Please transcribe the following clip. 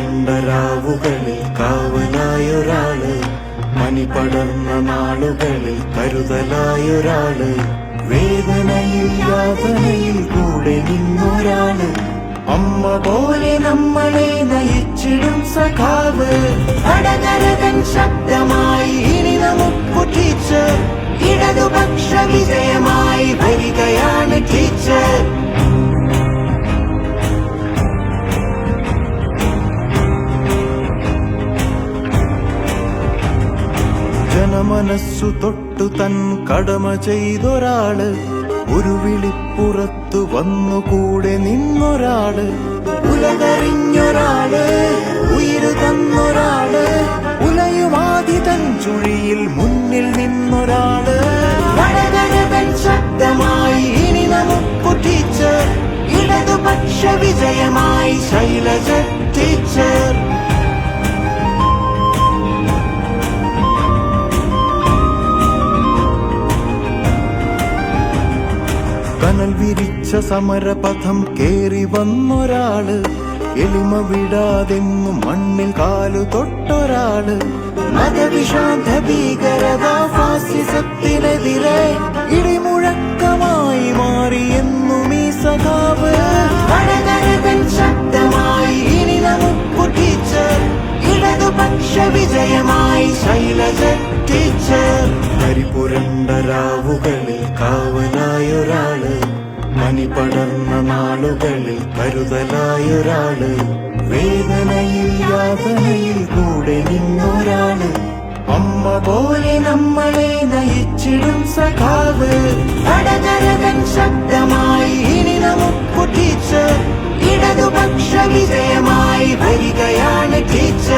കരിപുരണ്ടരാവുകളിൽ കാവലായൊരാൾ മണി പടർന്ന നാളുകളിൽ കരുതലായൊരാൾ വേദനയിൽ യാതനയിൽ കൂടെ നിന്നൊരാൾ. അമ്മ പോലെ നമ്മളെ നയിച്ചിടും സഖാവ്. അടകരകൻ ശബ്ദമായി ഇനി നമുക്ക് ടീച്ചർ ഇടതുപക്ഷ വിജയമായി ഭരികയാണ് ടീച്ചർ. ജനമനസ്സു തൊട്ടു തൻ കടമ ചെയ്തൊരാൾ. ഒരു വിളിപ്പുറത്തു വന്നുകൂടെ നിന്നൊരാൾ. ഉലകറിഞ്ഞൊരാൾ ഉയരു തന്നൊരാൾ. ഇടതുപക്ഷ വിജയമായി ശൈലജ ടീച്ചർ കനൽ വിരിച്ച സമരപഥം കേറി വന്നൊരാൾ എളിമ വിടാതെന്നും മണ്ണിൽ കാലു തൊട്ടൊരാൾ. മതവിഷാന്ത ഭീകരത ഫാസിസത്തിനെതിരെ ഇടിമുഴക്കമായി മാറി എന്നും ഈ സഖാവ് വിജയമായി ശൈലജ ടീച്ചർ. കരിപുരണ്ട രാവുകളിൽ കാവലായൊരാൾ മണി പടർന്ന നാളുകളിൽ കരുതലായൊരാൾ. വേദനയിൽ യാതനയിൽ കൂടെ നിന്നൊരാൾ. അമ്മ പോലെ നമ്മളെ നയിച്ചിടും സഖാവ്. വടകരകൻ ശബ്ദമായി ഇനി നമുക്കു ടീച്ചർ. ഇടതുപക്ഷ വിജയമായി വരികയാണ് ടീച്ചർ.